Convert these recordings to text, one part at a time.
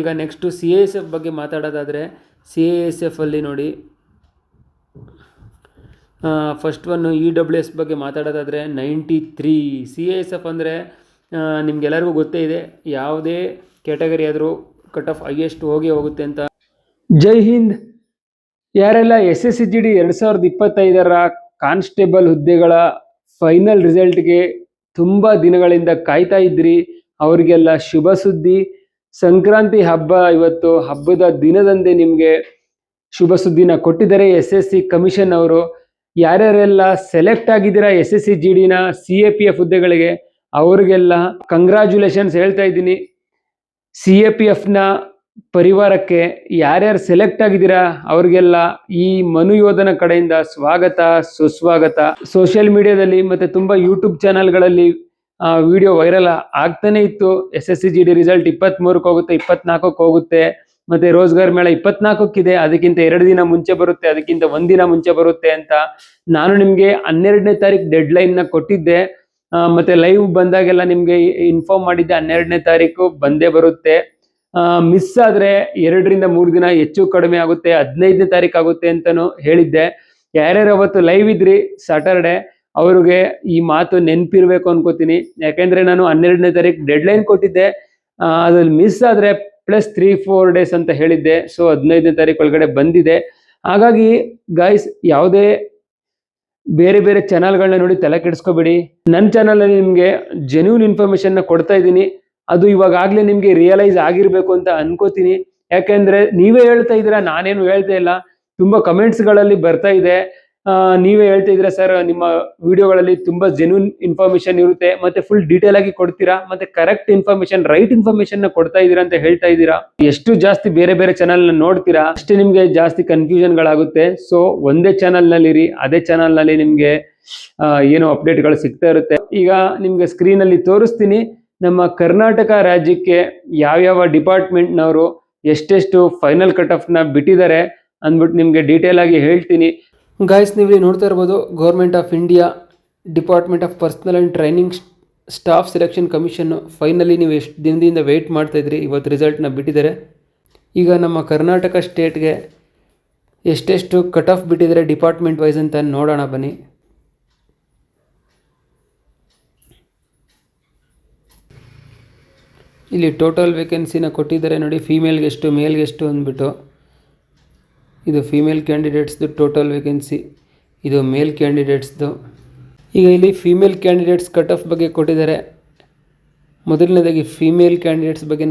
ಈಗ next C A S F ಬಗ್ಗೆ ಮಾತಾಡೋದಾದರೆ ಸಿ ಎ ಎಸ್ ಎಫಲ್ಲಿ ನೋಡಿ first one E W S ಬಗ್ಗೆ ಮಾತಾಡೋದಾದರೆ ninety three C A S F ಅಂದರೆ ನಿಮ್ಗೆಲ್ಲರಿಗೂ ಗೊತ್ತೇ ಇದೆ, ಯಾವುದೇ ಕ್ಯಾಟಗರಿ ಆದರೂ ಕಟ್ ಆಫ್ ಹೈಯೆಸ್ಟ್ ಹೋಗಿ ಹೋಗುತ್ತೆ ಅಂತ. ಜೈ ಹಿಂದ್. ಯಾರೆಲ್ಲ S S C G D ಎರಡು ಸಾವಿರದ ಇಪ್ಪತ್ತೈದರ ಕಾನ್ಸ್ಟೇಬಲ್ ಹುದ್ದೆಗಳ ಫೈನಲ್ ರಿಸಲ್ಟ್ಗೆ ತುಂಬ ದಿನಗಳಿಂದ ಕಾಯ್ತಾ ಇದ್ರಿ, ಅವರಿಗೆಲ್ಲ ಶುಭ ಸುದ್ದಿ. ಸಂಕ್ರಾಂತಿ ಹಬ್ಬ ಇವತ್ತು ಹಬ್ಬದ ದಿನದಂದೇ ನಿಮಗೆ ಶುಭ ಸುದ್ದಿನ ಕೊಟ್ಟಿದ್ದಾರೆ ಎಸ್ ಎಸ್ ಸಿ ಕಮಿಷನ್ ಅವರು. ಯಾರ್ಯಾರೆಲ್ಲ ಸೆಲೆಕ್ಟ್ ಆಗಿದ್ದೀರಾ ಎಸ್ ಎಸ್ ಸಿ ಜಿ ಡಿನ ಸಿ ಎ ಪಿ ಎಫ್ ಹುದ್ದೆಗಳಿಗೆ? ಅವ್ರಿಗೆಲ್ಲ ಕಂಗ್ರ್ಯಾಚುಲೇಷನ್ಸ್ ಹೇಳ್ತಾ ಇದ್ದೀನಿ. ಸಿ ಎ ಪಿ ಎಫ್ನ ಪರಿವಾರಕ್ಕೆ ಯಾರ್ಯಾರು ಸೆಲೆಕ್ಟ್ ಆಗಿದ್ದೀರಾ? ಅವ್ರಿಗೆಲ್ಲ ಈ ಮನುಯೋಧನ ಕಡೆಯಿಂದ ಸ್ವಾಗತ, ಸುಸ್ವಾಗತ. ಸೋಷಿಯಲ್ ಮೀಡಿಯಾದಲ್ಲಿ ಮತ್ತೆ ತುಂಬ ಯೂಟ್ಯೂಬ್ ಚಾನಲ್ಗಳಲ್ಲಿ ವಿಡಿಯೋ ವೈರಲ್ ಆಗ್ತಾನೆ ಇತ್ತು. S S C G D result ಇಪ್ಪತ್ತ್ಮೂರಕ್ಕೆ ಹೋಗುತ್ತೆ ಇಪ್ಪತ್ನಾಲ್ಕಕ್ಕೆ ಹೋಗುತ್ತೆ. ಮತ್ತೆ ರೋಜ್ಗಾರ್ ಮೇಳ ಇಪ್ಪತ್ನಾಲ್ಕಕ್ಕಿದೆ. ಅದಕ್ಕಿಂತ ಎರಡು ದಿನ ಮುಂಚೆ ಬರುತ್ತೆ ಅದಕ್ಕಿಂತ ಒಂದಿನ ಮುಂಚೆ ಬರುತ್ತೆ ಅಂತ ನಾನು ನಿಮಗೆ ಹನ್ನೆರಡನೇ ತಾರೀಕು ಡೆಡ್ ಲೈನ್ನ ಕೊಟ್ಟಿದ್ದೆ. ಆ, ಮತ್ತೆ ಲೈವ್ ಬಂದಾಗೆಲ್ಲ ನಿಮಗೆ ಇನ್ಫಾರ್ಮ್ ಮಾಡಿದ್ದೆ ಹನ್ನೆರಡನೇ ತಾರೀಕು ಬಂದೇ ಬರುತ್ತೆ. ಮಿಸ್ ಆದ್ರೆ ಎರಡರಿಂದ ಮೂರು ದಿನ ಹೆಚ್ಚು ಕಡಿಮೆ ಆಗುತ್ತೆ ಹದಿನೈದನೇ ತಾರೀಕು ಆಗುತ್ತೆ ಅಂತಾನು ಹೇಳಿದ್ದೆ. ಯಾರ್ಯಾರು ಅವತ್ತು ಲೈವ್ ಇದ್ರಿ ಸಾಟರ್ಡೆ ಅವ್ರಿಗೆ ಈ ಮಾತು ನೆನಪಿರ್ಬೇಕು ಅನ್ಕೋತೀನಿ. ಯಾಕೆಂದ್ರೆ ನಾನು ಹನ್ನೆರಡನೇ ತಾರೀಕು ಡೆಡ್ ಲೈನ್ ಕೊಟ್ಟಿದ್ದೆ ಅದ್ರಲ್ಲಿ ಮಿಸ್ ಆದ್ರೆ ಪ್ಲಸ್ ತ್ರೀ ಫೋರ್ ಡೇಸ್ ಅಂತ ಹೇಳಿದ್ದೆ. ಸೊ ಹದಿನೈದನೇ ತಾರೀಕು ಒಳಗಡೆ ಬಂದಿದೆ. ಹಾಗಾಗಿ ಗಾಯ್ಸ್ ಯಾವುದೇ ಬೇರೆ ಬೇರೆ ಚಾನಲ್ಗಳನ್ನ ನೋಡಿ ತಲೆ ಕೆಡಿಸ್ಕೋಬೇಡಿ. ನನ್ನ ಚಾನಲಲ್ಲಿ ನಿಮಗೆ ಜೆನ್ಯೂನ್ ಇನ್ಫಾರ್ಮೇಷನ್ನ ಕೊಡ್ತಾ ಇದ್ದೀನಿ. ಅದು ಇವಾಗಲೇ ನಿಮಗೆ ರಿಯಲೈಸ್ ಆಗಿರಬೇಕು ಅಂತ ಅನ್ಕೋತೀನಿ. ಯಾಕೆಂದ್ರೆ ನೀವೇ ಹೇಳ್ತಾ ಇದ್ದೀರಾ, ನಾನೇನು ಹೇಳ್ತಾ ಇಲ್ಲ. ತುಂಬಾ ಕಮೆಂಟ್ಸ್ಗಳಲ್ಲಿ ಬರ್ತಾ ಇದೆ. ನೀವೇ ಹೇಳ್ತಾ ಇದ್ದೀರಾ ಸರ್, ನಿಮ್ಮ ವಿಡಿಯೋಗಳಲ್ಲಿ ತುಂಬಾ ಜೆನ್ಯೂನ್ ಇನ್ಫಾರ್ಮೇಶನ್ ಇರುತ್ತೆ, ಮತ್ತೆ ಫುಲ್ ಡೀಟೇಲ್ ಆಗಿ ಕೊಡ್ತೀರಾ, ಮತ್ತೆ ಕರೆಕ್ಟ್ ಇನ್ಫಾರ್ಮೇಶನ್ ರೈಟ್ ಇನ್ಫಾರ್ಮೇಶನ್ನ ಕೊಡ್ತಾ ಇದ್ದೀರಾ ಅಂತ ಹೇಳ್ತಾ ಇದ್ದೀರಾ? ಎಷ್ಟು ಜಾಸ್ತಿ ಬೇರೆ ಬೇರೆ ಚಾನಲ್ನ ನೋಡ್ತೀರಾ, ಅಷ್ಟೇ ನಿಮ್ಗೆ ಜಾಸ್ತಿ ಕನ್ಫ್ಯೂಷನ್ ಗಳಾಗುತ್ತೆ. ಸೊ ಒಂದೇ ಚಾನಲ್ನಲ್ಲಿ ಇರಿ ಅದೇ ಚಾನಲ್ನಲ್ಲಿ ನಿಮ್ಗೆ ಏನೋ ಅಪ್ಡೇಟ್ಗಳು ಸಿಗ್ತಾ ಇರುತ್ತೆ. ಈಗ ನಿಮ್ಗೆ ಸ್ಕ್ರೀನ್ ಅಲ್ಲಿ ತೋರಿಸ್ತೀನಿ, ನಮ್ಮ ಕರ್ನಾಟಕ ರಾಜ್ಯಕ್ಕೆ ಯಾವ್ಯಾವ ಡಿಪಾರ್ಟ್ಮೆಂಟ್ನವರು ಎಷ್ಟೆಷ್ಟು ಫೈನಲ್ ಕಟ್ ಆಫ್ನ ಬಿಟ್ಟಿದ್ದಾರೆ ಅಂದ್ಬಿಟ್ಟು ನಿಮ್ಗೆ ಡೀಟೇಲ್ ಆಗಿ ಹೇಳ್ತೀನಿ. ಗಾಯ್ಸ್ ನೀವು ಇಲ್ಲಿ ನೋಡ್ತಾ ಇರ್ಬೋದು government of India department of personnel and training staff selection commission finally ನೀವು ಎಷ್ಟು ದಿನದಿಂದ ವೆಯ್ಟ್ ಮಾಡ್ತಾ ಇದ್ರಿ, ಇವತ್ತು ರಿಸಲ್ಟ್ನ ಬಿಟ್ಟಿದ್ದಾರೆ. ಈಗ ನಮ್ಮ ಕರ್ನಾಟಕ ಸ್ಟೇಟ್ಗೆ ಎಷ್ಟೆಷ್ಟು ಕಟ್ ಆಫ್ ಬಿಟ್ಟಿದ್ದಾರೆ ಡಿಪಾರ್ಟ್ಮೆಂಟ್ ವೈಸ್ ಅಂತ ನೋಡೋಣ ಬನ್ನಿ. ಇಲ್ಲಿ ಟೋಟಲ್ ವೇಕೆನ್ಸಿನ ಕೊಟ್ಟಿದ್ದಾರೆ ನೋಡಿ ಫೀಮೇಲ್ಗೆಷ್ಟು ಎಷ್ಟು ಮೇಲ್ಗೆ ಎಷ್ಟು ಅಂದ್ಬಿಟ್ಟು. ಇದು ಫೀಮೇಲ್ ಕ್ಯಾಂಡಿಡೇಟ್ಸ್ದು ಟೋಟಲ್ ವೇಕೆನ್ಸಿ ಇದು ಮೇಲ್ ಕ್ಯಾಂಡಿಡೇಟ್ಸ್ದು ಈಗ ಇಲ್ಲಿ ಫೀಮೇಲ್ ಕ್ಯಾಂಡಿಡೇಟ್ಸ್ ಕಟ್ ಆಫ್ ಬಗ್ಗೆ ಕೊಟ್ಟಿದ್ದಾರೆ. ಮೊದಲನೇದಾಗಿ ಫೀಮೇಲ್ ಕ್ಯಾಂಡಿಡೇಟ್ಸ್ ಬಗ್ಗೆ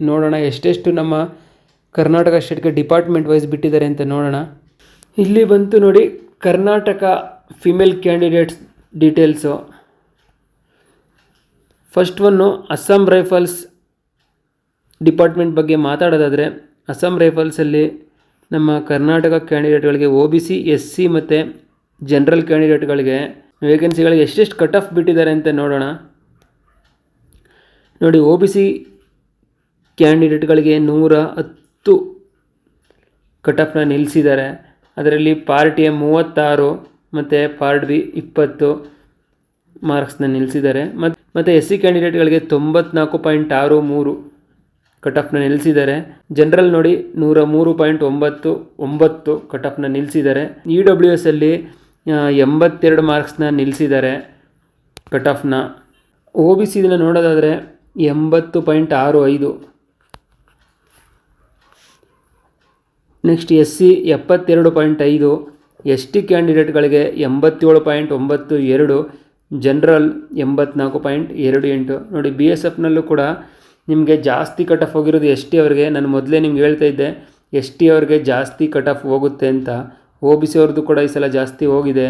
ನೋಡೋಣ. ಎಷ್ಟೆಷ್ಟು ನಮ್ಮ ಕರ್ನಾಟಕ ಸ್ಟೇಟ್ಗೆ ಡಿಪಾರ್ಟ್ಮೆಂಟ್ ವೈಸ್ ಬಿಟ್ಟಿದ್ದಾರೆ ಅಂತ ನೋಡೋಣ. ಇಲ್ಲಿ ಬಂತು ನೋಡಿ Karnataka female candidates details first one Assam Rifles department ಬಗ್ಗೆ ಮಾತಾಡೋದಾದರೆ ಅಸ್ಸಾಂ ರೈಫಲ್ಸಲ್ಲಿ ನಮ್ಮ Karnataka ಕ್ಯಾಂಡಿಡೇಟ್ಗಳಿಗೆ O B C, S C ಮತ್ತು ಜನರಲ್ ಕ್ಯಾಂಡಿಡೇಟ್ಗಳಿಗೆ ವೇಕೆನ್ಸಿಗಳಿಗೆ ಎಷ್ಟೆಷ್ಟು ಕಟ್ ಆಫ್ ಬಿಟ್ಟಿದ್ದಾರೆ ಅಂತ ನೋಡೋಣ. ನೋಡಿ, ಒ ಬಿ ಸಿ ಕ್ಯಾಂಡಿಡೇಟ್ಗಳಿಗೆ ನೂರ ಹತ್ತು ಕಟ್ ಆಫ್ನ ನಿಲ್ಲಿಸಿದ್ದಾರೆ ಅದರಲ್ಲಿ ಪಾರ್ಟ್ ಎ ಮೂವತ್ತಾರು ಮತ್ತು ಪಾರ್ಟ್ ಬಿ ಇಪ್ಪತ್ತು ಮಾರ್ಕ್ಸ್ನ ನಿಲ್ಲಿಸಿದ್ದಾರೆ ಮತ್ತು ಮತ್ತು ಎಸ್ ಸಿ ಕ್ಯಾಂಡಿಡೇಟ್ಗಳಿಗೆ ತೊಂಬತ್ನಾಲ್ಕು ಪಾಯಿಂಟ್ ಆರು ಮೂರು ಕಟ್ ಆಫ್ನ ನಿಲ್ಲಿಸಿದ್ದಾರೆ ಜನರಲ್ ನೋಡಿ ನೂರ ಮೂರು ಪಾಯಿಂಟ್ ಒಂಬತ್ತು ಒಂಬತ್ತು ಕಟ್ ಆಫ್ನ ನಿಲ್ಲಿಸಿದ್ದಾರೆ ಇ ಡಬ್ಲ್ಯೂ ಎಸ್ ಅಲ್ಲಿ ಎಂಬತ್ತೆರಡು ಮಾರ್ಕ್ಸ್ನ ನಿಲ್ಲಿಸಿದ್ದಾರೆ ಕಟ್ ಆಫ್ನ ಒ ಬಿ ಸಿ ಇದನ್ನು ನೋಡೋದಾದರೆ ಎಂಬತ್ತು ಪಾಯಿಂಟ್ ಆರು ಐದು. ನೆಕ್ಸ್ಟ್ ಎಸ್ ಸಿ ಎಪ್ಪತ್ತೆರಡು ಪಾಯಿಂಟ್ ಐದು ಎಸ್ ಟಿ ಕ್ಯಾಂಡಿಡೇಟ್ಗಳಿಗೆ ಎಂಬತ್ತೇಳು ಪಾಯಿಂಟ್ ಒಂಬತ್ತು ಎರಡು ಜನರಲ್ ಎಂಬತ್ನಾಲ್ಕು ಪಾಯಿಂಟ್ ಎರಡು ಎಂಟು. ನೋಡಿ ಬಿ ಎಸ್ ಎಫ್ನಲ್ಲೂ ಕೂಡ ನಿಮಗೆ ಜಾಸ್ತಿ ಕಟ್ ಆಫ್ ಹೋಗಿರೋದು ಎಸ್ ಟಿ ಅವ್ರಿಗೆ. ನಾನು ಮೊದಲೇ ನಿಮ್ಗೆ ಹೇಳ್ತಾ ಇದ್ದೆ ಎಸ್ ಟಿ ಅವ್ರಿಗೆ ಜಾಸ್ತಿ ಕಟ್ ಆಫ್ ಹೋಗುತ್ತೆ ಅಂತ. ಓ ಬಿ ಸಿ ಅವ್ರದ್ದು ಕೂಡ ಈ ಸಲ ಜಾಸ್ತಿ ಹೋಗಿದೆ.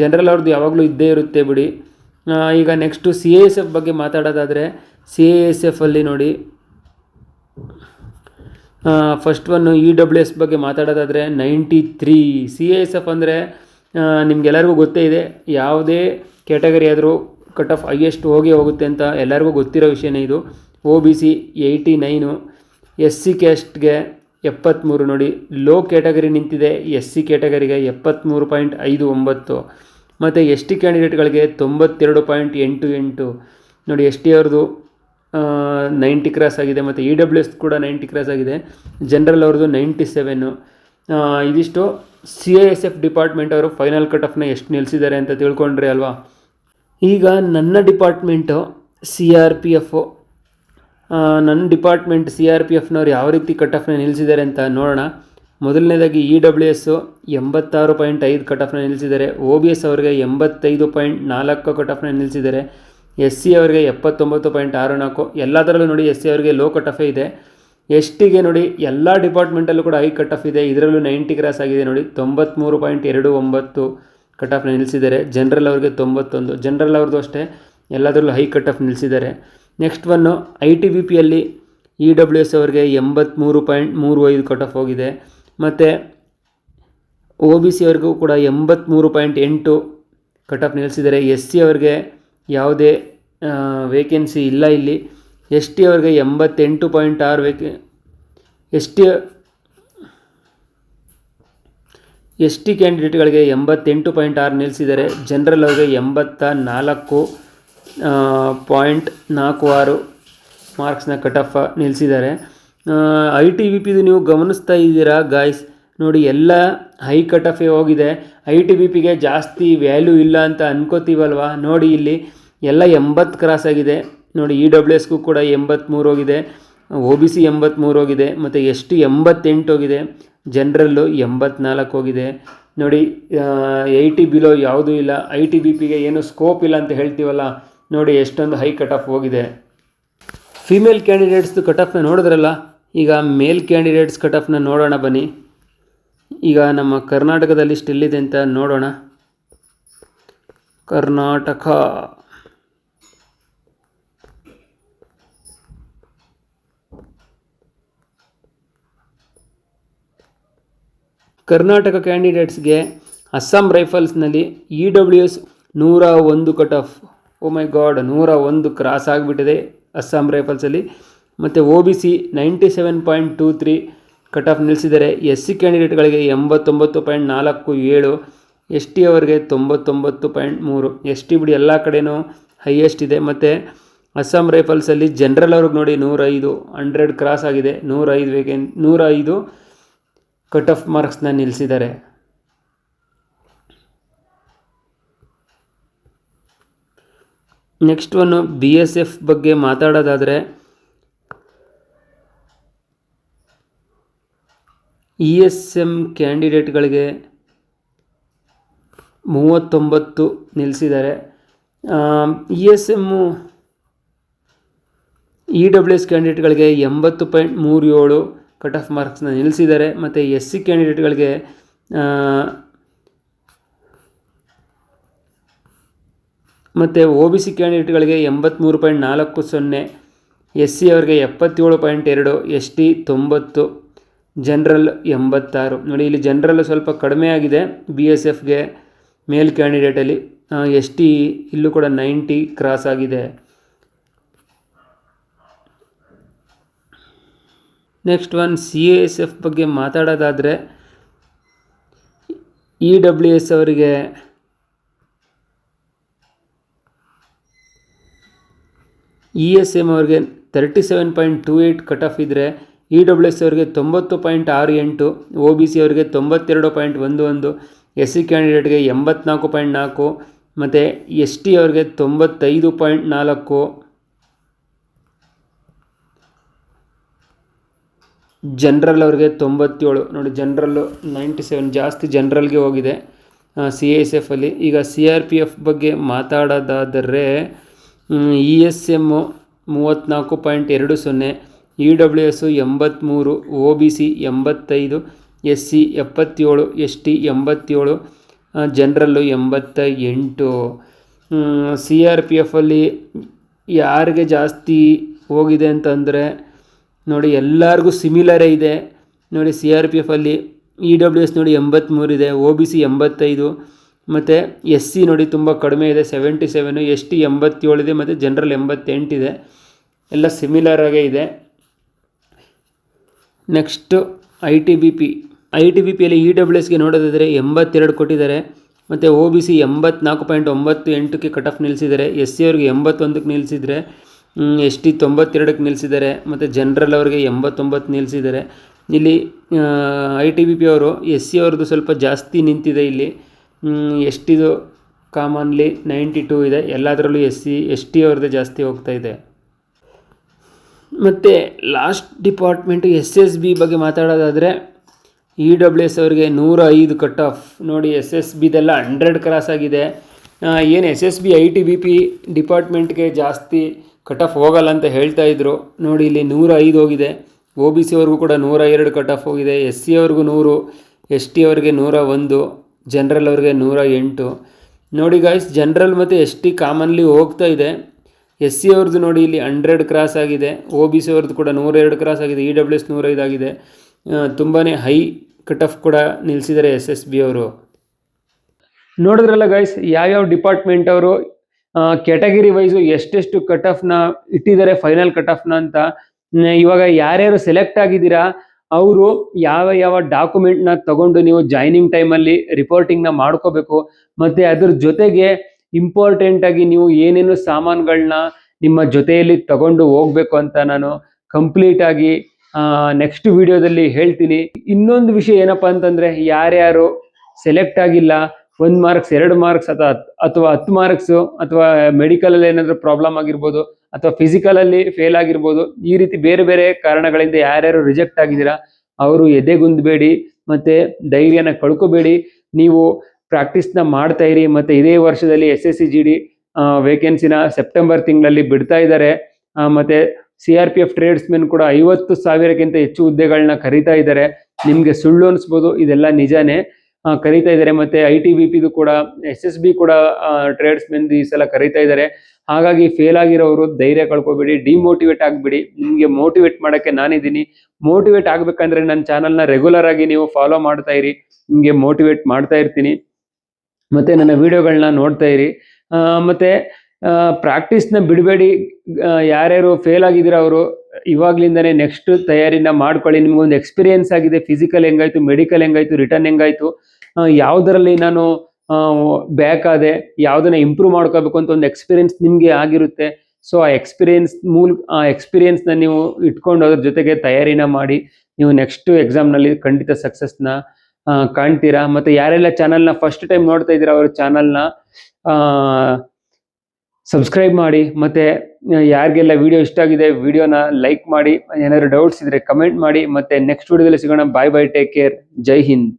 ಜನರಲ್ ಅವ್ರದ್ದು ಯಾವಾಗಲೂ ಇದ್ದೇ ಇರುತ್ತೆ ಬಿಡಿ. ಈಗ next C A S F ಬಗ್ಗೆ ಮಾತಾಡೋದಾದರೆ ಸಿ ಎ ಎಸ್ ಎಫಲ್ಲಿ ನೋಡಿ. First one E W S ಬಗ್ಗೆ ಮಾತಾಡೋದಾದರೆ ninety three C A S F ಅಂದರೆ ನಿಮಗೆಲ್ಲರಿಗೂ ಗೊತ್ತೇ ಇದೆ. ಯಾವುದೇ ಕ್ಯಾಟಗರಿ ಆದರೂ ಕಟ್ ಆಫ್ ಹೈಯೆಸ್ಟ್ ಹೋಗಿ ಹೋಗುತ್ತೆ ಅಂತ ಎಲ್ಲರಿಗೂ ಗೊತ್ತಿರೋ ವಿಷಯನೇ ಇದು. O B C eighty nine, S C ಕ್ಯಾಸ್ಟ್ಗೆ ಎಪ್ಪತ್ತ್ಮೂರು ನೋಡಿ. ಲೋ ಕ್ಯಾಟಗರಿ ನಿಂತಿದೆ, ಎಸ್ ಸಿ ಕ್ಯಾಟಗರಿಗೆ ಎಪ್ಪತ್ತ್ಮೂರು ಪಾಯಿಂಟ್ ಐದು ಒಂಬತ್ತು. ಮತ್ತು ಎಸ್ ಟಿ ಕ್ಯಾಂಡಿಡೇಟ್ಗಳಿಗೆ ತೊಂಬತ್ತೆರಡು ಪಾಯಿಂಟ್ ಎಂಟು ಎಂಟು. ನೋಡಿ, ಎಸ್ ಟಿ ಅವ್ರದ್ದು ನೈಂಟಿ ಕ್ರಾಸ್ ಆಗಿದೆ, ಮತ್ತು ಇ ಡಬ್ಲ್ಯೂ ಎಸ್ ಕೂಡ ನೈಂಟಿ ಕ್ರಾಸ್ ಆಗಿದೆ. ಜನರಲ್ ಅವ್ರದ್ದು ನೈಂಟಿ ಸೆವೆನ್ನು ಇದಿಷ್ಟು C A S F department ಅವರು ಫೈನಲ್ ಕಟ್ ಆಫ್ನ ಎಷ್ಟು ನಿಲ್ಲಿಸಿದ್ದಾರೆ ಅಂತ ತಿಳ್ಕೊಂಡ್ರಿ ಅಲ್ವಾ? ಈಗ ನನ್ನ department C R P F. ನನ್ನ ಡಿಪಾರ್ಟ್ಮೆಂಟ್ ಸಿ ಆರ್ ಪಿ ಎಫ್ನವ್ರು ಯಾವ ರೀತಿ ಕಟ್ ಆಫ್ನ ನಿಲ್ಲಿಸಿದ್ದಾರೆ ಅಂತ ನೋಡೋಣ. ಮೊದಲನೇದಾಗಿ ಇ ಡಬ್ಲ್ಯೂ ಎಸ್ಸು ಎಂಬತ್ತಾರು ಪಾಯಿಂಟ್ ಐದು ಕಟ್ ಆಫ್ನ ನಿಲ್ಲಿಸಿದ್ದಾರೆ ಒ ಬಿ ಎಸ್ ಅವ್ರಿಗೆ ಎಂಬತ್ತೈದು ಪಾಯಿಂಟ್ ನಾಲ್ಕು ಕಟ್ ಆಫ್ನ ನಿಲ್ಲಿಸಿದ್ದಾರೆ ಎಸ್ ಸಿ ಅವರಿಗೆ ಎಪ್ಪತ್ತೊಂಬತ್ತು ಪಾಯಿಂಟ್ ಆರು ನಾಲ್ಕು. ಎಲ್ಲದರಲ್ಲೂ ನೋಡಿ ಎಸ್ ಸಿ ಅವರಿಗೆ ಲೋ ಕಟ್ ಆಫೇ ಇದೆ. ಎಸ್ ಟಿಗೆ ನೋಡಿ ಎಲ್ಲ ಡಿಪಾರ್ಟ್ಮೆಂಟಲ್ಲೂ ಕೂಡ ಹೈ ಕಟ್ ಆಫ್ ಇದೆ. ಇದರಲ್ಲೂ ನೈಂಟಿ ಕ್ರಾಸ್ ಆಗಿದೆ ನೋಡಿ. ತೊಂಬತ್ತ್ಮೂರು ಪಾಯಿಂಟ್ ಎರಡು ಒಂಬತ್ತು ಕಟ್ ಆಫ್ನ ನಿಲ್ಲಿಸಿದ್ದಾರೆ ಜನರಲ್ ಅವ್ರಿಗೆ ತೊಂಬತ್ತೊಂದು. ಜನರಲ್ ಅವ್ರದ್ದು ಅಷ್ಟೇ. ಎಲ್ಲದರಲ್ಲೂ ಹೈ ಕಟ್ ಆಫ್ ನಿಲ್ಲಿಸಿದ್ದಾರೆ next one I T B ಪಿಯಲ್ಲಿ ಇ ಡಬ್ಲ್ಯೂ ಎಸ್ ಅವರಿಗೆ ಎಂಬತ್ತ್ಮೂರು ಪಾಯಿಂಟ್ ಮೂರು ಐದು ಕಟ್ ಆಫ್ ಹೋಗಿದೆ. ಮತ್ತು ಒ ಬಿ ಸಿ ಅವ್ರಿಗೂ ಕೂಡ ಎಂಬತ್ತ್ಮೂರು ಪಾಯಿಂಟ್ ಎಂಟು ಕಟ್ ಆಫ್ ನಿಲ್ಲಿಸಿದ್ದಾರೆ. ಎಸ್ ಸಿ ಅವ್ರಿಗೆ ಯಾವುದೇ ವೇಕೆನ್ಸಿ ಇಲ್ಲ ಇಲ್ಲಿ. ಎಸ್ ಟಿ ಅವ್ರಿಗೆ ಎಂಬತ್ತೆಂಟು ಪಾಯಿಂಟ್ ಆರು ವೇಕೆ ಎಸ್ ಟಿ ಎಸ್ ಟಿ ಕ್ಯಾಂಡಿಡೇಟ್ಗಳಿಗೆ ಎಂಬತ್ತೆಂಟು ಪಾಯಿಂಟ್ ಆರು ನಿಲ್ಲಿಸಿದ್ದಾರೆ. ಜನರಲ್ ಅವ್ರಿಗೆ ಎಂಬತ್ತ ನಾಲ್ಕು ಪಾಯಿಂಟ್ ನಾಲ್ಕು ಆರು ಮಾರ್ಕ್ಸ್ನ ಕಟ್ ಆಫ್ ನಿಲ್ಲಿಸಿದ್ದಾರೆ ಐ ಟಿ ವಿ ಪಿದು ನೀವು ಗಮನಿಸ್ತಾ ಇದ್ದೀರಾ ಗಾಯ್ಸ್ ನೋಡಿ, ಎಲ್ಲ ಹೈ ಕಟ್ ಆಫೇ ಹೋಗಿದೆ ಐ ಟಿ ಬಿ ಪಿಗೆ ಜಾಸ್ತಿ ವ್ಯಾಲ್ಯೂ ಇಲ್ಲ ಅಂತ ಅನ್ಕೋತೀವಲ್ವಾ? ನೋಡಿ, ಇಲ್ಲಿ ಎಲ್ಲ ಎಂಬತ್ತು ಕ್ರಾಸ್ ಆಗಿದೆ. ನೋಡಿ ಇ ಡಬ್ಲ್ಯೂ ಎಸ್ಗೂ ಕೂಡ ಎಂಬತ್ತ್ಮೂರು ಹೋಗಿದೆ. ಒ ಬಿ ಸಿ ಎಂಬತ್ತ್ಮೂರು ಹೋಗಿದೆ. ಮತ್ತು ಎಸ್ ಟಿ ಎಂಬತ್ತೆಂಟು ಹೋಗಿದೆ. ಜನರಲ್ಲು ಎಂಬತ್ನಾಲ್ಕು ಹೋಗಿದೆ. ನೋಡಿ ಐ ಟಿ ಬಿಲೋ ಯಾವುದೂ ಇಲ್ಲ. ಐ ಟಿ ಬಿ ಪಿಗೆ ಏನು ಸ್ಕೋಪ್ ಇಲ್ಲ ಅಂತ ಹೇಳ್ತೀವಲ್ಲ? ನೋಡಿ ಎಷ್ಟೊಂದು ಹೈ ಕಟ್ ಆಫ್ ಹೋಗಿದೆ. ಫಿಮೇಲ್ ಕ್ಯಾಂಡಿಡೇಟ್ಸ್ದು ಕಟ್ ಆಫ್ನ ನೋಡಿದ್ರಲ್ಲ, ಈಗ ಮೇಲ್ ಕ್ಯಾಂಡಿಡೇಟ್ಸ್ ಕಟ್ ಆಫ್ನ ನೋಡೋಣ ಬನ್ನಿ. ಈಗ ನಮ್ಮ ಕರ್ನಾಟಕದಲ್ಲಿ ಎಲ್ಲಿದೆ ಅಂತ ನೋಡೋಣ. ಕರ್ನಾಟಕ. ಕರ್ನಾಟಕ ಕ್ಯಾಂಡಿಡೇಟ್ಸ್ಗೆ ಅಸ್ಸಾಂ ರೈಫಲ್ಸ್ನಲ್ಲಿ ಇ ಡಬ್ಲ್ಯೂ ಎಸ್ ನೂರ ಒಂದು cut off oh my god ನೂರ ಒಂದು ಕ್ರಾಸ್ ಆಗಿಬಿಟ್ಟಿದೆ ಅಸ್ಸಾಂ ರೈಫಲ್ಸಲ್ಲಿ ಮತ್ತು O B C ninety seven point two three cut off ನಿಲ್ಲಿಸಿದ್ದಾರೆ ಎಸ್ ಸಿ ಕ್ಯಾಂಡಿಡೇಟ್ಗಳಿಗೆ ಎಂಬತ್ತೊಂಬತ್ತು ಪಾಯಿಂಟ್ ನಾಲ್ಕು ಏಳು ಎಸ್ ಟಿ ಅವರಿಗೆ ತೊಂಬತ್ತೊಂಬತ್ತು ಪಾಯಿಂಟ್ ಮೂರು. ಎಸ್ ಟಿ ಬಿಡಿ ಎಲ್ಲ ಕಡೆಯೂ ಹೈಯೆಸ್ಟ್ ಇದೆ. ಮತ್ತು ಅಸ್ಸಾಂ ರೈಫಲ್ಸಲ್ಲಿ ಜನರಲ್ ಅವ್ರಿಗೆ ನೋಡಿ ನೂರೈದು ಹಂಡ್ರೆಡ್ ಕ್ರಾಸ್ ಆಗಿದೆ. ನೂರೈದು ವೇಕೆನ್ ನೂರೈದು ಕಟ್ ಆಫ್ ಮಾರ್ಕ್ಸ್ನ ನಿಲ್ಲಿಸಿದ್ದಾರೆ next one B S F ಬಗ್ಗೆ ಮಾತಾಡೋದಾದರೆ ಇ ಎಸ್ ಎಂ ಕ್ಯಾಂಡಿಡೇಟ್ಗಳಿಗೆ ಮೂವತ್ತೊಂಬತ್ತು ನಿಲ್ಲಿಸಿದ್ದಾರೆ E S M E W S ಕ್ಯಾಂಡಿಡೇಟ್ಗಳಿಗೆ ಎಂಬತ್ತು ಪಾಯಿಂಟ್ ಮೂರು ಏಳು ಕಟ್ ಆಫ್ ಮಾರ್ಕ್ಸ್ನ ನಿಲ್ಲಿಸಿದ್ದಾರೆ ಮತ್ತು ಎಸ್ ಸಿ ಕ್ಯಾಂಡಿಡೇಟ್ಗಳಿಗೆ ಮತ್ತು ಒ ಬಿ ಸಿ ಕ್ಯಾಂಡಿಡೇಟ್ಗಳಿಗೆ ಎಂಬತ್ತ್ಮೂರು ಪಾಯಿಂಟ್ ನಾಲ್ಕು ಸೊನ್ನೆ ಎಸ್ ಸಿ ಅವರಿಗೆ ಎಪ್ಪತ್ತೇಳು ಪಾಯಿಂಟ್ ಎರಡು ಎಸ್ ಟಿ ತೊಂಬತ್ತು ಜನರಲ್ ಎಂಬತ್ತಾರು. ನೋಡಿ, ಇಲ್ಲಿ ಜನರಲ್ ಸ್ವಲ್ಪ ಕಡಿಮೆ ಆಗಿದೆ ಬಿ ಎಸ್ ಎಫ್ಗೆ ಮೇಲ್ ಕ್ಯಾಂಡಿಡೇಟಲ್ಲಿ ಎಸ್ ಟಿ ಇಲ್ಲೂ ಕೂಡ ನೈಂಟಿ ಕ್ರಾಸ್ ಆಗಿದೆ. Next one C A S F ಬಗ್ಗೆ ಮಾತಾಡೋದಾದರೆ ಇ ಡಬ್ಲ್ಯೂ ಎಸ್ ಅವರಿಗೆ ಇ ಎಸ್ ಎಂ ಅವ್ರಿಗೆ thirty seven point two eight cut off ಇದ್ದರೆ ಇ ಡಬ್ಲ್ಯೂ ಎಸ್ ಅವರಿಗೆ ತೊಂಬತ್ತು ಪಾಯಿಂಟ್ ಆರು ಎಂಟು ಒ ಬಿ ಸಿ ಅವರಿಗೆ ತೊಂಬತ್ತೆರಡು ಪಾಯಿಂಟ್ ಒಂದು ಒಂದು ಎಸ್ ಸಿ ಕ್ಯಾಂಡಿಡೇಟ್ಗೆ ಎಂಬತ್ನಾಲ್ಕು ಪಾಯಿಂಟ್ ನಾಲ್ಕು, ಮತ್ತು ಎಸ್ ಟಿ ಅವ್ರಿಗೆ ತೊಂಬತ್ತೈದು ಪಾಯಿಂಟ್ ನಾಲ್ಕು. ಜನ್ರಲ್ ಅವ್ರಿಗೆ ತೊಂಬತ್ತೇಳು. ನೋಡಿ ಜನ್ರಲ್ಲು ನೈಂಟಿ ಸೆವೆನ್ ಜಾಸ್ತಿ ಜನ್ರಲ್ಗೆ ಹೋಗಿದೆ ಸಿ ಎಸ್ ಎಫಲ್ಲಿ ಈಗ ಸಿ ಆರ್ ಪಿ ಎಫ್ ಬಗ್ಗೆ ಮಾತಾಡೋದಾದರೆ ಇ ಎಸ್ ಎಮ್ಮು ಮೂವತ್ತ್ನಾಲ್ಕು ಪಾಯಿಂಟ್ ಎರಡು ಸೊನ್ನೆ, ಇ ಡಬ್ಲ್ಯೂ ಎಸ್ ಎಂಬತ್ತ್ಮೂರು ಒ ಬಿ ಸಿ ಎಂಬತ್ತೈದು, ಎಸ್ ಸಿ ಎಪ್ಪತ್ತೇಳು, ಎಸ್ ಟಿ ಎಂಬತ್ತೇಳು ಜನರಲ್ಲು ಎಂಬತ್ತ ಎಂಟು ಸಿ ಆರ್ ಪಿ ಎಫಲ್ಲಿ ಯಾರಿಗೆ ಜಾಸ್ತಿ ಹೋಗಿದೆ ಅಂತಂದರೆ, ನೋಡಿ, ಎಲ್ಲರಿಗೂ ಸಿಮಿಲರೇ ಇದೆ. ನೋಡಿ, ಸಿ ಆರ್ ಪಿ ಎಫಲ್ಲಿ ಇ ಡಬ್ಲ್ಯೂ ಎಸ್ ನೋಡಿ ಎಂಬತ್ತ್ಮೂರಿದೆ ಒ ಬಿ ಸಿ ಎಂಬತ್ತೈದು ಮತ್ತು ಎಸ್ ಸಿ ನೋಡಿ ತುಂಬ ಕಡಿಮೆ ಇದೆ ಸೆವೆಂಟಿ ಸೆವೆನು ಎಸ್ ಟಿ ಎಂಬತ್ತೇಳಿದೆ ಮತ್ತು ಜನರಲ್ ಎಂಬತ್ತೆಂಟಿದೆ ಎಲ್ಲ ಸಿಮಿಲರಾಗೇ ಇದೆ. Next I T B P I T B ಪಿಯಲ್ಲಿ ಇ ಡಬ್ಲ್ಯೂ ಎಸ್ಗೆ ನೋಡೋದಾದರೆ ಎಂಬತ್ತೆರಡು ಕೊಟ್ಟಿದ್ದಾರೆ. ಮತ್ತು ಒ ಬಿ ಸಿ ಎಂಬತ್ನಾಲ್ಕು ಪಾಯಿಂಟ್ ಒಂಬತ್ತು ಎಂಟಕ್ಕೆ ಕಟ್ ಆಫ್ ನಿಲ್ಲಿಸಿದ್ದಾರೆ ಎಸ್ ಸಿ ಅವ್ರಿಗೆ ಎಂಬತ್ತೊಂದಕ್ಕೆ ನಿಲ್ಲಿಸಿದರೆ ಎಸ್ ಟಿ ತೊಂಬತ್ತೆರಡಕ್ಕೆ ನಿಲ್ಲಿಸಿದ್ದಾರೆ ಮತ್ತು ಜನರಲ್ ಅವ್ರಿಗೆ ಎಂಬತ್ತೊಂಬತ್ತು ನಿಲ್ಲಿಸಿದ್ದಾರೆ ಇಲ್ಲಿ ಐ ಟಿ ಬಿ ಪಿ ಅವರು ಎಸ್ ಸಿ ಅವ್ರದ್ದು ಸ್ವಲ್ಪ ಜಾಸ್ತಿ ನಿಂತಿದೆ ಇಲ್ಲಿ. ಎಸ್ ಟಿದು ಕಾಮನ್ಲಿ ನೈಂಟಿ ಟೂ ಇದೆ. ಎಲ್ಲದರಲ್ಲೂ ಎಸ್ ಸಿ ಎಸ್ ಟಿ ಅವ್ರದ್ದೇ ಜಾಸ್ತಿ ಹೋಗ್ತಾ ಇದೆ. ಮತ್ತು last department S S B ಬಗ್ಗೆ ಮಾತಾಡೋದಾದರೆ, ಇ ಡಬ್ಲ್ಯೂ ಎಸ್ ಅವ್ರಿಗೆ ನೂರ ಐದು ಕಟ್ ಆಫ್ ನೋಡಿ, ಎಸ್ ಎಸ್ ಬಿದೆಲ್ಲ ಹಂಡ್ರೆಡ್ ಕ್ರಾಸ್ ಆಗಿದೆ. ಏನು S S B, I T, B P ಡಿಪಾರ್ಟ್ಮೆಂಟ್ಗೆ ಜಾಸ್ತಿ ಕಟ್ ಆಫ್ ಹೋಗಲ್ಲ ಅಂತ ಹೇಳ್ತಾ ಇದ್ರು. ನೋಡಿ, ಇಲ್ಲಿ ನೂರ ಐದು ಹೋಗಿದೆ. ಒ ಬಿ ಸಿ ಅವ್ರಿಗೂ ಕೂಡ ನೂರ ಎರಡು ಕಟ್ ಆಫ್ ಹೋಗಿದೆ. ಎಸ್ ಸಿ ಅವ್ರಿಗೂ ನೂರು, ಎಸ್ ಟಿ ಅವ್ರಿಗೆ ನೂರ ಒಂದು ಜನರಲ್ ಅವ್ರಿಗೆ ನೂರ ಎಂಟು. ನೋಡಿ ಗಾಯ್ಸ್ ಜನರಲ್ ಮತ್ತು ಎಸ್ ಟಿ ಕಾಮನ್ಲಿ ಹೋಗ್ತಾ ಇದೆ. ಎಸ್ ಸಿ ಅವ್ರದ್ದು ನೋಡಿ ಇಲ್ಲಿ ಹಂಡ್ರೆಡ್ ಕ್ರಾಸ್ ಆಗಿದೆ. ಒ ಬಿ ಸಿ ಅವ್ರದ್ದು ಕೂಡ ನೂರೆರಡು ಕ್ರಾಸ್ ಆಗಿದೆ. ಇ ಡಬ್ಲ್ಯೂ ಎಸ್ ನೂರೈದಾಗಿದೆ ತುಂಬಾ ಹೈ ಕಟ್ ಆಫ್ ಕೂಡ ನಿಲ್ಲಿಸಿದ್ದಾರೆ ಎಸ್ ಎಸ್ ಬಿ ಅವರು. ನೋಡಿದ್ರಲ್ಲ ಗೈಸ್ ಯಾವ್ಯಾವ ಡಿಪಾರ್ಟ್ಮೆಂಟ್ ಅವರು ಕ್ಯಾಟಗರಿ ವೈಸು ಎಷ್ಟೆಷ್ಟು ಕಟ್ ಆಫ್ನ ಇಟ್ಟಿದ್ದಾರೆ ಫೈನಲ್ ಕಟ್ ಆಫ್ನ ಅಂತ. ಇವಾಗ ಯಾರ್ಯಾರು ಸೆಲೆಕ್ಟ್ ಆಗಿದ್ದೀರಾ ಅವರು ಯಾವ ಯಾವ ಡಾಕ್ಯುಮೆಂಟ್ನ ತಗೊಂಡು ನೀವು ಜಾಯ್ನಿಂಗ್ ಟೈಮಲ್ಲಿ ರಿಪೋರ್ಟಿಂಗ್ನ ಮಾಡ್ಕೋಬೇಕು, ಮತ್ತು ಅದ್ರ ಜೊತೆಗೆ ಇಂಪಾರ್ಟೆಂಟ್ ಆಗಿ ನೀವು ಏನೇನು ಸಾಮಾನುಗಳನ್ನ ನಿಮ್ಮ ಜೊತೆಯಲ್ಲಿ ತಗೊಂಡು ಹೋಗ್ಬೇಕು ಅಂತ ನಾನು ಕಂಪ್ಲೀಟ್ ಆಗಿ ನೆಕ್ಸ್ಟ್ ವಿಡಿಯೋದಲ್ಲಿ ಹೇಳ್ತೀನಿ. ಇನ್ನೊಂದು ವಿಷಯ ಏನಪ್ಪಾ ಅಂತಂದ್ರೆ, ಯಾರ್ಯಾರು ಸೆಲೆಕ್ಟ್ ಆಗಿಲ್ಲ, ಒಂದು ಮಾರ್ಕ್ಸ್ ಎರಡು ಮಾರ್ಕ್ಸ್ ಅಥವಾ ಅಥವಾ ಹತ್ತು ಮಾರ್ಕ್ಸ್ ಅಥವಾ ಮೆಡಿಕಲ್ ಅಲ್ಲಿ ಏನಾದರೂ ಪ್ರಾಬ್ಲಮ್ ಆಗಿರ್ಬೋದು ಅಥವಾ ಫಿಸಿಕಲ್ ಅಲ್ಲಿ ಫೇಲ್ ಆಗಿರ್ಬೋದು, ಈ ರೀತಿ ಬೇರೆ ಬೇರೆ ಕಾರಣಗಳಿಂದ ಯಾರ್ಯಾರು ರಿಜೆಕ್ಟ್ ಆಗಿದ್ದೀರಾ, ಅವರು ಎದೆಗುಂದಬೇಡಿ ಮತ್ತೆ ಧೈರ್ಯನ ಕಳ್ಕೋಬೇಡಿ, ನೀವು ಪ್ರಾಕ್ಟೀಸ್ನ ಮಾಡ್ತಾ ಇರಿ, ಮತ್ತೆ ಇದೇ ವರ್ಷದಲ್ಲಿ S S C G D ವೇಕೆನ್ಸಿನ September ತಿಂಗಳಲ್ಲಿ ಬಿಡ್ತಾ ಇದ್ದಾರೆ ಮತ್ತೆ C R P F tradesmen ಕೂಡ ಐವತ್ತು ಸಾವಿರಕ್ಕಿಂತ ಹೆಚ್ಚು ಹುದ್ದೆಗಳನ್ನ ಕರೀತಾ ಇದ್ದಾರೆ, ನಿಮಗೆ ಸುಳ್ಳು ಅನಿಸ್ಬೋದು, ಇದೆಲ್ಲ ನಿಜಾನೇ. ಕರೀತಾ ಇದ್ದಾರೆ ಮತ್ತೆ ಐ ಟಿ ಬಿ ಪಿದು ಕೂಡ ಎಸ್ ಎಸ್ ಬಿ ಕೂಡ ಟ್ರೇಡ್ಸ್ಮೆನ್ ಈ ಸಲ ಕರೀತಾ ಇದ್ದಾರೆ. ಹಾಗಾಗಿ ಫೇಲ್ ಆಗಿರೋರು ಧೈರ್ಯ ಕಳ್ಕೊಬೇಡಿ ಡಿಮೋಟಿವೇಟ್ ಆಗಬೇಡಿ. ನಿಮಗೆ ಮೋಟಿವೇಟ್ ಮಾಡೋಕ್ಕೆ ನಾನಿದ್ದೀನಿ. ಮೋಟಿವೇಟ್ ಆಗಬೇಕಂದ್ರೆ ನನ್ನ ಚಾನಲ್ನ ರೆಗ್ಯುಲರ್ ಆಗಿ ನೀವು ಫಾಲೋ ಮಾಡ್ತಾ ಇರಿ. ನಿಮಗೆ ಮೋಟಿವೇಟ್ ಮಾಡ್ತಾ ಇರ್ತೀನಿ. ಮತ್ತೆ ನನ್ನ ವಿಡಿಯೋಗಳನ್ನ ನೋಡ್ತಾ ಇರಿ. ಮತ್ತೆ ಪ್ರಾಕ್ಟೀಸ್ನ ಬಿಡಬೇಡಿ. ಯಾರ್ಯಾರು ಫೇಲ್ ಆಗಿದ್ದೀರ ಅವರು, ಇವಾಗ್ಲಿಂದನೇ ನೆಕ್ಸ್ಟ್ ತಯಾರಿನ ಮಾಡ್ಕೊಳ್ಳಿ. ನಿಮ್ಗೊಂದು ಎಕ್ಸ್ಪೀರಿಯನ್ಸ್ ಆಗಿದೆ. ಫಿಸಿಕಲ್ ಹೆಂಗಾಯ್ತು ಮೆಡಿಕಲ್ ಹೆಂಗಾಯ್ತು ರಿಟರ್ನ್ ಹೆಂಗಾಯ್ತು. ಯಾವ್ದ್ರಲ್ಲಿ ನಾನು ಬ್ಯಾಕ್ ಆದೆ ಯಾವ್ದನ್ನ ಇಂಪ್ರೂವ್ ಮಾಡ್ಕೋಬೇಕು ಅಂತ ಒಂದು ಎಕ್ಸ್ಪೀರಿಯನ್ಸ್ ನಿಮಗೆ ಆಗಿರುತ್ತೆ. ಸೊ ಆ ಎಕ್ಸ್ಪೀರಿಯನ್ಸ್ ಮೂಲ, ಆ ಎಕ್ಸ್ಪೀರಿಯನ್ಸ್ನ ನೀವು ಇಟ್ಕೊಂಡು ಅದ್ರ ಜೊತೆಗೆ ತಯಾರಿನ ಮಾಡಿ, ನೀವು ನೆಕ್ಸ್ಟ್ ಎಕ್ಸಾಮ್ನಲ್ಲಿ ಖಂಡಿತ ಸಕ್ಸಸ್ನ ಕಾಣ್ತೀರಾ? ಮತ್ತೆ ಯಾರೆಲ್ಲ ಚಾನಲ್ನ ಫಸ್ಟ್ ಟೈಮ್ ನೋಡ್ತಾ ಇದ್ದೀರಾ ಅವ್ರ ಚಾನಲ್ನ ಸಬ್ಸ್ಕ್ರೈಬ್ ಮಾಡಿ, ಮತ್ತೆ ಯಾರಿಗೆಲ್ಲ ವಿಡಿಯೋ ಇಷ್ಟ ಆಗಿದೆ ವಿಡಿಯೋನ ಲೈಕ್ ಮಾಡಿ, ಏನಾದರೂ ಡೌಟ್ಸ್ ಇದ್ರೆ ಕಮೆಂಟ್ ಮಾಡಿ, ಮತ್ತೆ ನೆಕ್ಸ್ಟ್ ವಿಡಿಯೋದಲ್ಲಿ ಸಿಗೋಣ. ಬಾಯ್ ಬೈ ಟೇಕ್ ಕೇರ್ ಜೈ ಹಿಂದ್.